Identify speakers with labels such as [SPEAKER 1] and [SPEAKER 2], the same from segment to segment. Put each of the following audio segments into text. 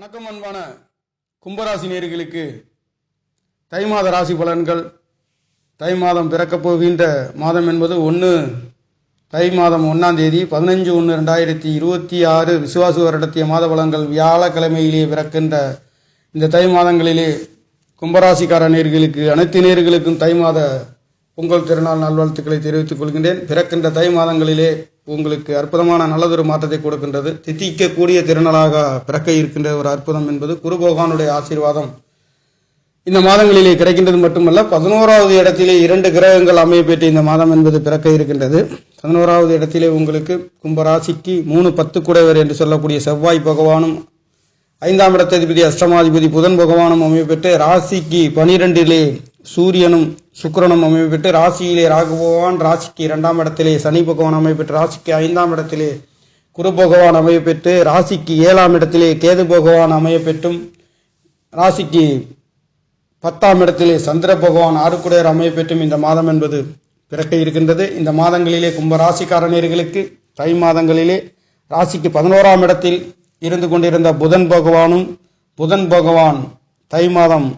[SPEAKER 1] வணக்கம் அன்பான கும்பராசி நேர்களுக்கு தை மாத ராசி பலன்கள் தை மாதம் பிறக்கப் போகின்ற மாதம் என்பது ஒன்று தை மாதம் ஒன்றாம் தேதி பதினஞ்சு ஒன்று ரெண்டாயிரத்தி இருபத்தி ஆறு விசுவாசு வருடத்திய மாத பலன்கள் வியாழக்கிழமையிலே பிறக்கின்ற இந்த தை மாதங்களிலே கும்பராசிக்கார நேர்களுக்கு அனைத்து நேர்களுக்கும் தை மாத பொங்கல் திருநாள் நல்வாழ்த்துக்களை தெரிவித்துக் கொள்கின்றேன் பிறக்கின்ற தை மாதங்களிலே உங்களுக்கு அற்புதமான நல்லதொரு மாற்றத்தை கொடுக்கின்றது தித்திக்கக்கூடிய திருநாளாக பிறக்க இருக்கின்ற ஒரு அற்புதம் என்பது குரு ஆசீர்வாதம் இந்த மாதங்களிலே கிடைக்கின்றது மட்டுமல்ல பதினோராவது இடத்திலே இரண்டு கிரகங்கள் அமைய பெற்ற இந்த மாதம் என்பது பிறக்க இருக்கின்றது பதினோராவது இடத்திலே உங்களுக்கு கும்பராசிக்கு மூணு பத்து குடைவர் என்று சொல்லக்கூடிய செவ்வாய் பகவானும் ஐந்தாம் இடத்ததிபதி அஷ்டமாதிபதி புதன் பகவானும் அமைய பெற்று ராசிக்கு பனிரெண்டிலே சூரியனும் சுக்கரனும் அமைப்பெற்று ராசியிலே ராகு பகவான் ராசிக்கு இரண்டாம் இடத்திலே சனி பகவான் அமைப்பெற்று ராசிக்கு ஐந்தாம் இடத்திலே குரு பகவான் அமையப்பெற்று ராசிக்கு ஏழாம் இடத்திலே கேது பகவான் அமையப்பெற்றும் ராசிக்கு பத்தாம் இடத்திலே சந்திர பகவான் ஆறுக்குடையர் அமையப்பெற்றும் இந்த மாதம் என்பது பிறக்க இருக்கின்றது இந்த மாதங்களிலே கும்ப ராசிக்காரணியர்களுக்கு தை மாதங்களிலே ராசிக்கு பதினோராம் இடத்தில் இருந்து கொண்டிருந்த புதன் பகவானும் புதன் பகவான் தை மாதம்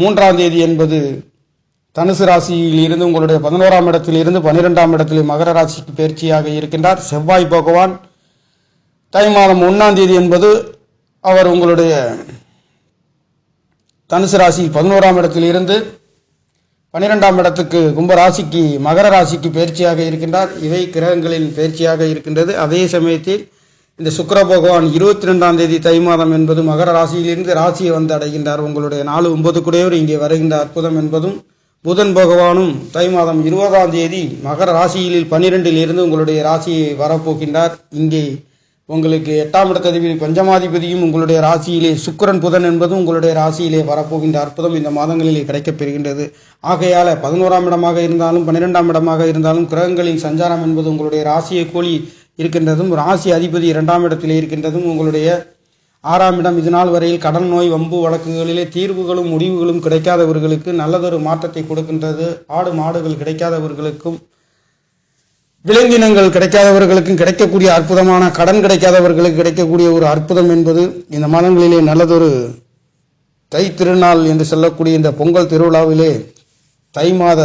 [SPEAKER 1] மூன்றாம் தேதி என்பது தனுசு ராசியில் இருந்து உங்களுடைய பதினோராம் இடத்தில் இருந்து பனிரெண்டாம் இடத்தில் மகர ராசிக்கு பயிற்சியாக இருக்கின்றார் செவ்வாய் பகவான் தை மாதம் ஒன்றாம் தேதி என்பது அவர் உங்களுடைய தனுசு ராசி பதினோராம் இடத்தில் இருந்து பனிரெண்டாம் இடத்துக்கு கும்ப ராசிக்கு மகர ராசிக்கு பயிற்சியாக இருக்கின்றார் இவை கிரகங்களின் பயிற்சியாக இருக்கின்றது அதே சமயத்தில் இந்த சுக்கர பகவான் இருபத்தி ரெண்டாம் தேதி தை மாதம் என்பது மகர ராசியிலிருந்து ராசியை வந்து அடைகின்றார் உங்களுடைய நாலு ஒன்பது குடையோர் இங்கே வருகின்ற அற்புதம் என்பதும் புதன் பகவானும் தை மாதம் இருபதாம் தேதி மகர ராசியில் பன்னிரெண்டில் இருந்து உங்களுடைய ராசியை வரப்போகின்றார் இங்கே உங்களுக்கு எட்டாம் இடத்ததிபதி பஞ்சமாதிபதியும் உங்களுடைய ராசியிலே சுக்கரன் புதன் என்பதும் உங்களுடைய ராசியிலே வரப்போகின்ற அற்புதம் இந்த மாதங்களிலே கிடைக்கப்பெறுகின்றது ஆகையால் பதினோராம் இடமாக இருந்தாலும் பன்னிரெண்டாம் இடமாக இருந்தாலும் கிரகங்களின் சஞ்சாரம் என்பது உங்களுடைய ராசியை கோழி இருக்கின்றதும் ராசி அதிபதி இரண்டாம் இடத்தில் இருக்கின்றதும் உங்களுடைய ஆறாம் இடம் இதுநாள் வரையில் கடன் நோய் வம்பு வழக்குகளிலே தீர்வுகளும் முடிவுகளும் கிடைக்காதவர்களுக்கு நல்லதொரு மாற்றத்தை கொடுக்கின்றது ஆடு மாடுகள் கிடைக்காதவர்களுக்கும் விலங்கினங்கள் கிடைக்காதவர்களுக்கும் கிடைக்கக்கூடிய அற்புதமான கடன் கிடைக்காதவர்களுக்கு கிடைக்கக்கூடிய ஒரு அற்புதம் என்பது இந்த மாதங்களிலே நல்லதொரு தை திருநாள் என்று சொல்லக்கூடிய இந்த பொங்கல் திருவிழாவிலே தை மாத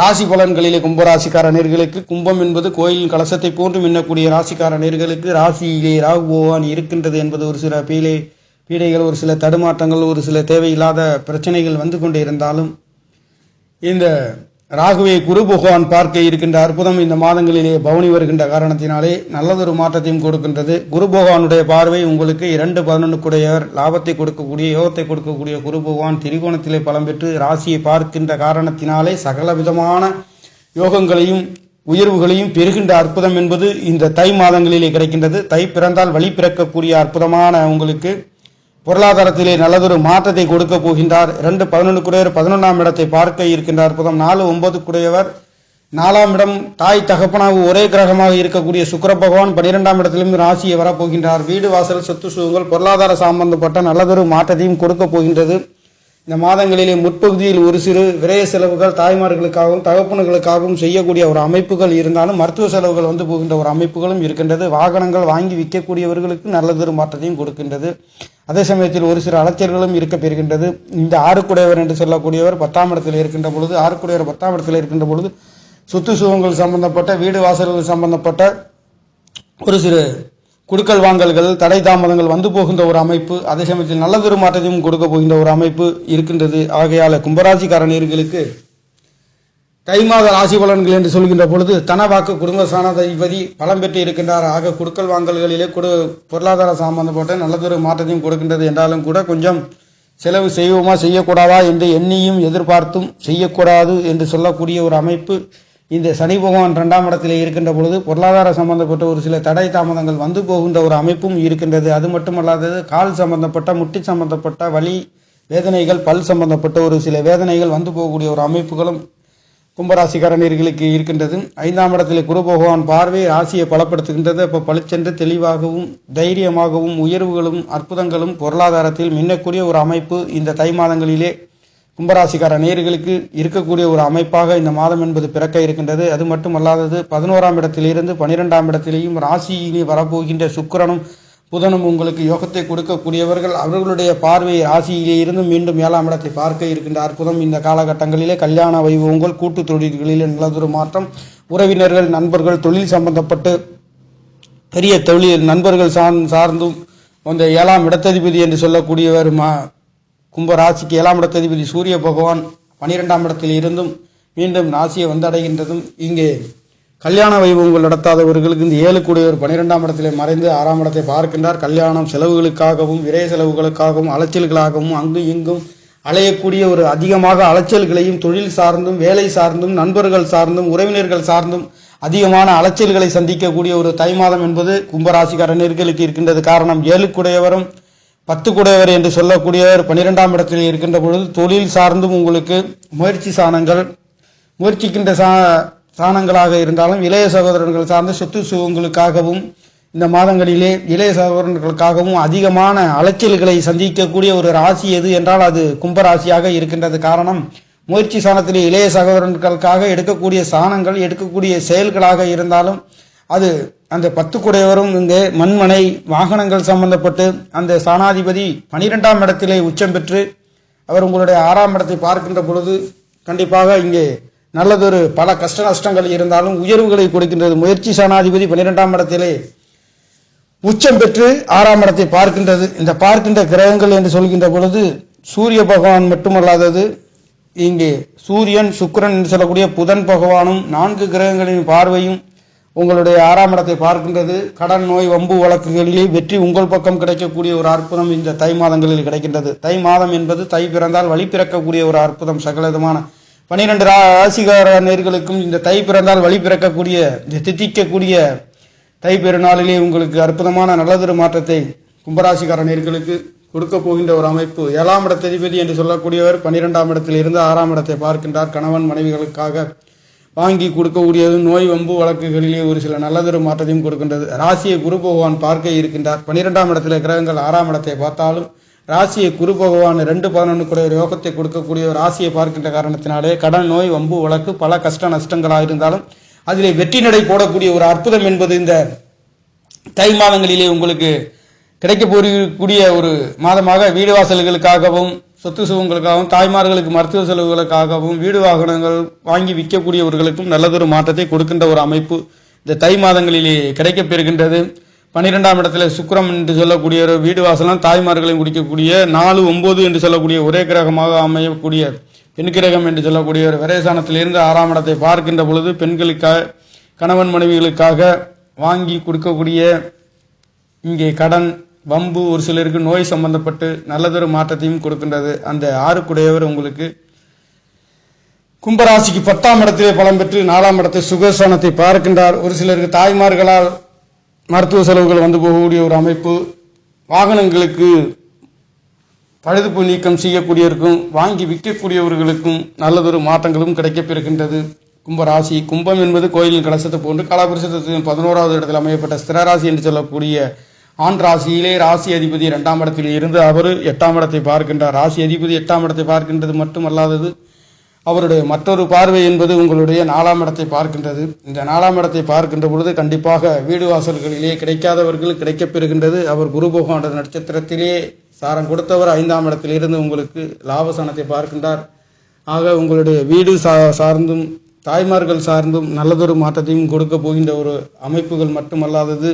[SPEAKER 1] ராசி பலன்களிலே கும்பராசிக்கார நேர்களுக்கு கும்பம் என்பது கோயிலின் கலசத்தை போன்று மின்னக்கூடிய ராசிக்கார நேர்களுக்கு ராசியிலே ராகு பகவான் இருக்கின்றது என்பது ஒரு சில பீழை பீடைகள் ஒரு சில தடுமாற்றங்கள் ஒரு சில தேவையில்லாத பிரச்சனைகள் வந்து கொண்டே இருந்தாலும் இந்த ராகுவை குரு பகவான் பார்க்க இருக்கின்ற அற்புதம் இந்த மாதங்களிலே பவனி வருகின்ற காரணத்தினாலே நல்லதொரு மாற்றத்தையும் கொடுக்கின்றது குரு பகவானுடைய பார்வை உங்களுக்கு இரண்டு பதினொன்றுக்குடையவர் லாபத்தை கொடுக்கக்கூடிய யோகத்தை கொடுக்கக்கூடிய குரு பகவான் திரிகோணத்திலே பலம் பெற்று ராசியை பார்க்கின்ற காரணத்தினாலே சகல விதமான யோகங்களையும் உயர்வுகளையும் பெறுகின்ற அற்புதம் என்பது இந்த தை மாதங்களிலே கிடைக்கின்றது தை பிறந்தால் வழி பிறக்கக்கூடிய அற்புதமான உங்களுக்கு பொருளாதாரத்திலே நல்லதொரு மாற்றத்தை கொடுக்க போகின்றார் இரண்டு பதினொன்றுக்குடையவர் பதினொன்றாம் இடத்தை பார்க்க இருக்கின்றார் புதம் நாலு ஒன்பதுக்குடையவர் நாலாம் இடம் தாய் தகப்பனாக ஒரே கிரகமாக இருக்கக்கூடிய சுக்கர பகவான் பன்னிரெண்டாம் இடத்திலிருந்து ராசியை வரப்போகின்றார் வீடு வாசல் சொத்து சுகங்கள் பொருளாதார சம்பந்தப்பட்ட நல்லதொரு மாற்றத்தையும் கொடுக்க போகின்றது இந்த மாதங்களிலே முற்பகுதியில் ஒரு சிறு விரைய செலவுகள் தாய்மார்களுக்காகவும் தகப்பனுகளுக்காகவும் செய்யக்கூடிய ஒரு அமைப்புகள் இருந்தாலும் மருத்துவ செலவுகள் வந்து போகின்ற ஒரு அமைப்புகளும் இருக்கின்றது வாகனங்கள் வாங்கி விற்கக்கூடியவர்களுக்கு நல்லதொரு மாற்றத்தையும் கொடுக்கின்றது அதே சமயத்தில் ஒரு சில அலைச்சல்களும் பெறுகின்றது இந்த ஆறுக்குடையவர் என்று சொல்லக்கூடியவர் பத்தாம் இடத்தில் இருக்கின்ற பொழுது ஆறுக்குடையவர் பத்தாம் இடத்தில் இருக்கின்ற பொழுது சொத்து சுகங்கள் சம்பந்தப்பட்ட வீடு வாசல்கள் சம்பந்தப்பட்ட ஒரு சிறு குடுக்கல் வாங்கல்கள் தடை தாமதங்கள் வந்து போகின்ற ஒரு அமைப்பு அதே சமயத்தில் நல்ல பெருமாற்றத்தையும் கொடுக்க போகின்ற ஒரு அமைப்பு இருக்கின்றது ஆகையால் கும்பராசிக்காரணியர்களுக்கு தை மாத ராசி பலன்கள் என்று சொல்கின்ற பொழுது தன வாக்கு குடும்ப சாணாதிபதி பலம் பெற்று இருக்கின்றார் ஆக குடுக்கல் வாங்கல்களிலே கொடு பொருளாதார சம்பந்தப்பட்ட நல்லதொரு மாற்றத்தையும் கொடுக்கின்றது என்றாலும் கூட கொஞ்சம் செலவு செய்வோமா செய்யக்கூடாதா என்று எண்ணியும் எதிர்பார்த்தும் செய்யக்கூடாது என்று சொல்லக்கூடிய ஒரு அமைப்பு இந்த சனி பகவான் ரெண்டாம் இடத்தில் இருக்கின்ற பொழுது பொருளாதார சம்பந்தப்பட்ட ஒரு சில தடை தாமதங்கள் வந்து போகின்ற ஒரு அமைப்பும் இருக்கின்றது அது மட்டுமல்லாதது கால் சம்பந்தப்பட்ட முட்டி சம்பந்தப்பட்ட வலி வேதனைகள் பல் சம்பந்தப்பட்ட ஒரு சில வேதனைகள் வந்து போகக்கூடிய ஒரு அமைப்புகளும் கும்பராசிக்காரணியர்களுக்கு இருக்கின்றது ஐந்தாம் இடத்தில் குரு பகவான் பார்வை ராசியை பலப்படுத்துகின்றது அப்போ பளிச்சென்று தெளிவாகவும் தைரியமாகவும் உயர்வுகளும் அற்புதங்களும் பொருளாதாரத்தில் மின்னக்கூடிய ஒரு அமைப்பு இந்த தை மாதங்களிலே கும்பராசிக்கார நேர்களுக்கு இருக்கக்கூடிய ஒரு அமைப்பாக இந்த மாதம் என்பது பிறக்க இருக்கின்றது அது மட்டுமல்லாதது பதினோராம் இடத்திலிருந்து பனிரெண்டாம் இடத்திலேயும் ராசியிலே வரப்போகின்ற சுக்கரனும் புதனும் உங்களுக்கு யோகத்தை கொடுக்கக்கூடியவர்கள் அவர்களுடைய பார்வை ராசியிலே இருந்து மீண்டும் ஏழாம் இடத்தை பார்க்க இருக்கின்ற அற்புதம் இந்த காலகட்டங்களிலே கல்யாண வைபவங்கள் கூட்டு தொழில்களிலே நல்லதொரு மாற்றம் உறவினர்கள் நண்பர்கள் தொழில் சம்பந்தப்பட்டு பெரிய தொழில் நண்பர்கள் சார் சார்ந்தும் அந்த ஏழாம் இடத்ததிபதி என்று சொல்லக்கூடியவர் மா கும்ப ராசிக்கு ஏழாம் இடத்ததிபதி சூரிய பகவான் பனிரெண்டாம் இடத்தில் இருந்தும் மீண்டும் ராசியை வந்தடைகின்றதும் இங்கே கல்யாண வைபவங்கள் நடத்தாதவர்களுக்கு இந்த ஏழு கூடியவர் பன்னிரெண்டாம் இடத்திலே மறைந்து ஆறாம் இடத்தை பார்க்கின்றார் கல்யாணம் செலவுகளுக்காகவும் விரைய செலவுகளுக்காகவும் அலைச்சல்களாகவும் அங்கு இங்கும் அலையக்கூடிய ஒரு அதிகமாக அலைச்சல்களையும் தொழில் சார்ந்தும் வேலை சார்ந்தும் நண்பர்கள் சார்ந்தும் உறவினர்கள் சார்ந்தும் அதிகமான அலைச்சல்களை சந்திக்கக்கூடிய ஒரு தை மாதம் என்பது கும்பராசிக்காரர்களுக்கு இருக்கின்றது காரணம் ஏழு ஏழுக்குடையவரும் பத்து குடையவர் என்று சொல்லக்கூடியவர் பன்னிரெண்டாம் இடத்தில் இருக்கின்ற பொழுது தொழில் சார்ந்தும் உங்களுக்கு முயற்சி சாணங்கள் முயற்சிக்கின்ற சா ஸ்தானங்களாக இருந்தாலும் இளைய சகோதரர்கள் சார்ந்த சொத்து சுகங்களுக்காகவும் இந்த மாதங்களிலே இளைய சகோதரர்களுக்காகவும் அதிகமான அலைச்சல்களை சந்திக்கக்கூடிய ஒரு ராசி எது என்றால் அது கும்பராசியாக இருக்கின்றது காரணம் முயற்சி சாணத்திலே இளைய சகோதரர்களுக்காக எடுக்கக்கூடிய சாணங்கள் எடுக்கக்கூடிய செயல்களாக இருந்தாலும் அது அந்த பத்து குடையவரும் இங்கே மண்மனை வாகனங்கள் சம்பந்தப்பட்டு அந்த சாணாதிபதி பனிரெண்டாம் இடத்திலே உச்சம் பெற்று அவர் உங்களுடைய ஆறாம் இடத்தை பார்க்கின்ற பொழுது கண்டிப்பாக இங்கே நல்லதொரு பல கஷ்ட நஷ்டங்கள் இருந்தாலும் உயர்வுகளை கொடுக்கின்றது முயற்சி சனாதிபதி பன்னிரெண்டாம் இடத்திலே உச்சம் பெற்று ஆறாம் இடத்தை பார்க்கின்றது இந்த பார்க்கின்ற கிரகங்கள் என்று சொல்கின்ற பொழுது சூரிய பகவான் மட்டுமல்லாதது இங்கே சூரியன் சுக்கரன் என்று சொல்லக்கூடிய புதன் பகவானும் நான்கு கிரகங்களின் பார்வையும் உங்களுடைய ஆறாம் இடத்தை பார்க்கின்றது கடன் நோய் வம்பு வழக்குகளிலே வெற்றி உங்கள் பக்கம் கிடைக்கக்கூடிய ஒரு அற்புதம் இந்த தை மாதங்களில் கிடைக்கின்றது தை மாதம் என்பது தை பிறந்தால் வழி பிறக்கக்கூடிய ஒரு அற்புதம் சகலவிதமான பன்னிரெண்டு ராசிகார நேர்களுக்கும் இந்த தை பிறந்தால் வழி பிறக்கக்கூடிய தித்திக்கக்கூடிய தை பெருநாளிலே உங்களுக்கு அற்புதமான நல்லதொரு மாற்றத்தை கும்பராசிக்கார நேர்களுக்கு கொடுக்க போகின்ற ஒரு அமைப்பு ஏழாம் இட அதிபதி என்று சொல்லக்கூடியவர் பன்னிரெண்டாம் இடத்தில் இருந்து ஆறாம் இடத்தை பார்க்கின்றார் கணவன் மனைவிகளுக்காக வாங்கி கொடுக்கக்கூடியது நோய் வம்பு வழக்குகளிலே ஒரு சில நல்லதொரு மாற்றத்தையும் கொடுக்கின்றது ராசியை குரு பகவான் பார்க்க இருக்கின்றார் பன்னிரெண்டாம் இடத்தில் கிரகங்கள் ஆறாம் இடத்தை பார்த்தாலும் ராசியை குரு பகவான் ரெண்டு பதினொன்று கூட ஒரு யோகத்தை கொடுக்கக்கூடிய ஒரு ராசியை பார்க்கின்ற காரணத்தினாலே கடன் நோய் வம்பு வழக்கு பல கஷ்ட நஷ்டங்களாக இருந்தாலும் அதிலே வெற்றி நடை போடக்கூடிய ஒரு அற்புதம் என்பது இந்த தை மாதங்களிலே உங்களுக்கு கிடைக்க போகக்கூடிய ஒரு மாதமாக வீடு வாசல்களுக்காகவும் சொத்து சுகங்களுக்காகவும் தாய்மார்களுக்கு மருத்துவ செலவுகளுக்காகவும் வீடு வாகனங்கள் வாங்கி விற்கக்கூடியவர்களுக்கும் நல்லதொரு மாற்றத்தை கொடுக்கின்ற ஒரு அமைப்பு இந்த தை மாதங்களிலே கிடைக்கப்பெறுகின்றது பன்னிரெண்டாம் இடத்துல சுக்கரம் என்று சொல்லக்கூடிய ஒரு வீடு வாசலாம் தாய்மார்களையும் குடிக்கக்கூடிய நாலு ஒம்பது என்று சொல்லக்கூடிய ஒரே கிரகமாக அமையக்கூடிய பெண் கிரகம் என்று சொல்லக்கூடிய ஒரு விரைசானத்திலிருந்து ஆறாம் இடத்தை பார்க்கின்ற பொழுது பெண்களுக்காக கணவன் மனைவிகளுக்காக வாங்கி கொடுக்கக்கூடிய இங்கே கடன் வம்பு ஒரு சிலருக்கு நோய் சம்பந்தப்பட்டு நல்லதொரு மாற்றத்தையும் கொடுக்கின்றது அந்த ஆறுக்குடையவர் உங்களுக்கு கும்பராசிக்கு பத்தாம் இடத்திலே பலம் பெற்று நாலாம் இடத்தை சுகஸ்தானத்தை பார்க்கின்றார் ஒரு சிலருக்கு தாய்மார்களால் மருத்துவ செலவுகள் வந்து போகக்கூடிய ஒரு அமைப்பு வாகனங்களுக்கு பழுதுப்பு நீக்கம் செய்யக்கூடியவருக்கும் வாங்கி விற்கக்கூடியவர்களுக்கும் நல்லதொரு மாற்றங்களும் கிடைக்கப்பெறுகின்றது கும்பராசி கும்பம் என்பது கோயிலின் கலசத்தை போன்று கலாபுரிசத்தின் பதினோராவது இடத்தில் அமையப்பட்ட ஸ்திரராசி என்று சொல்லக்கூடிய ஆண் ராசியிலே ராசி அதிபதி இரண்டாம் இடத்தில் இருந்து அவர் எட்டாம் இடத்தை பார்க்கின்றார் ராசி அதிபதி எட்டாம் இடத்தை பார்க்கின்றது மட்டுமல்லாதது அவருடைய மற்றொரு பார்வை என்பது உங்களுடைய நாலாம் இடத்தை பார்க்கின்றது இந்த நாலாம் இடத்தை பார்க்கின்ற பொழுது கண்டிப்பாக வீடு வாசல்களிலேயே கிடைக்காதவர்கள் கிடைக்கப்பெறுகின்றது அவர் குரு பகவான நட்சத்திரத்திலேயே சாரம் கொடுத்தவர் ஐந்தாம் இடத்திலிருந்து உங்களுக்கு லாபசானத்தை பார்க்கின்றார் ஆக உங்களுடைய வீடு சா சார்ந்தும் தாய்மார்கள் சார்ந்தும் நல்லதொரு மாற்றத்தையும் கொடுக்க போகின்ற ஒரு அமைப்புகள் மட்டுமல்லாதது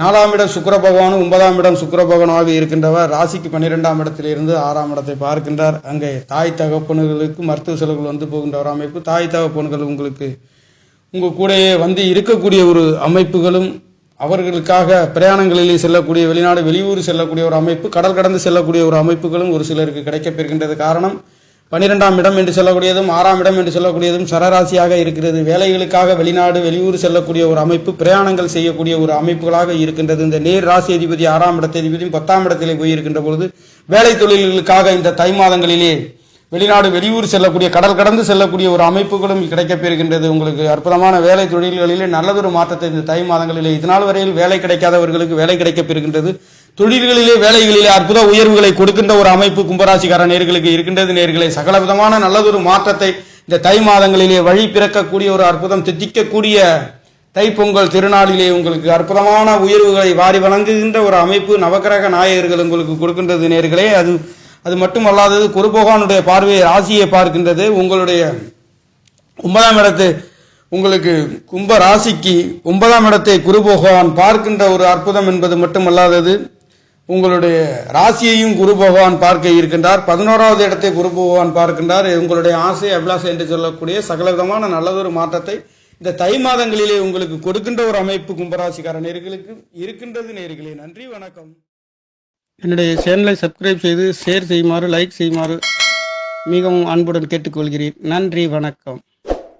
[SPEAKER 1] நாலாம் இடம் சுக்கர பகவானும் ஒன்பதாம் இடம் சுக்கர பகவானாக இருக்கின்றவர் ராசிக்கு பன்னிரெண்டாம் இடத்திலிருந்து ஆறாம் இடத்தை பார்க்கின்றார் அங்கே தாய் தகப்பனுகளுக்கு மருத்துவ செலவுகள் வந்து போகின்ற ஒரு அமைப்பு தாய் தகப்பன்கள் உங்களுக்கு உங்கள் கூடயே வந்து இருக்கக்கூடிய ஒரு அமைப்புகளும் அவர்களுக்காக பிரயாணங்களிலே செல்லக்கூடிய வெளிநாடு வெளியூர் செல்லக்கூடிய ஒரு அமைப்பு கடல் கடந்து செல்லக்கூடிய ஒரு அமைப்புகளும் ஒரு சிலருக்கு கிடைக்கப்பெறுகின்றது காரணம் பன்னிரெண்டாம் இடம் என்று சொல்லக்கூடியதும் ஆறாம் இடம் என்று சொல்லக்கூடியதும் சரராசியாக இருக்கிறது வேலைகளுக்காக வெளிநாடு வெளியூர் செல்லக்கூடிய ஒரு அமைப்பு பிரயாணங்கள் செய்யக்கூடிய ஒரு அமைப்புகளாக இருக்கின்றது இந்த நேர் ராசி அதிபதி ஆறாம் அதிபதியும் பத்தாம் இடத்திலே போயிருக்கின்ற பொழுது வேலை தொழில்களுக்காக இந்த தை மாதங்களிலே வெளிநாடு வெளியூர் செல்லக்கூடிய கடல் கடந்து செல்லக்கூடிய ஒரு அமைப்புகளும் கிடைக்கப்பெறுகின்றது உங்களுக்கு அற்புதமான வேலை தொழில்களிலே நல்லதொரு மாற்றத்தை இந்த தை மாதங்களிலே இதனால் வரையில் வேலை கிடைக்காதவர்களுக்கு வேலை கிடைக்கப்பெறுகின்றது தொழில்களிலே வேலைகளிலே அற்புத உயர்வுகளை கொடுக்கின்ற ஒரு அமைப்பு கும்பராசிக்கார நேர்களுக்கு இருக்கின்றது நேர்களை சகல விதமான நல்லதொரு மாற்றத்தை இந்த தை மாதங்களிலே வழி பிறக்கக்கூடிய ஒரு அற்புதம் தித்திக்கக்கூடிய தைப்பொங்கல் திருநாளிலே உங்களுக்கு அற்புதமான உயர்வுகளை வாரி வழங்குகின்ற ஒரு அமைப்பு நவக்கிரக நாயகர்கள் உங்களுக்கு கொடுக்கின்றது நேர்களே அது அது மட்டுமல்லாதது குருபகவானுடைய பார்வையை ராசியை பார்க்கின்றது உங்களுடைய ஒன்பதாம் இடத்து உங்களுக்கு கும்ப ராசிக்கு ஒன்பதாம் இடத்தை குரு பகவான் பார்க்கின்ற ஒரு அற்புதம் என்பது மட்டுமல்லாதது உங்களுடைய ராசியையும் குரு பகவான் பார்க்க இருக்கின்றார் பதினோராவது இடத்தை குரு பகவான் பார்க்கின்றார் உங்களுடைய ஆசை அபிலாசை என்று சொல்லக்கூடிய சகலவிதமான நல்லதொரு மாற்றத்தை இந்த தை மாதங்களிலே உங்களுக்கு கொடுக்கின்ற ஒரு அமைப்பு கும்பராசிக்கார நேர்களுக்கு இருக்கின்றது நேர்களே நன்றி வணக்கம் என்னுடைய சேனலை சப்ஸ்கிரைப் செய்து ஷேர் செய்யுமாறு லைக் செய்யுமாறு மிகவும் அன்புடன் கேட்டுக்கொள்கிறேன் நன்றி வணக்கம்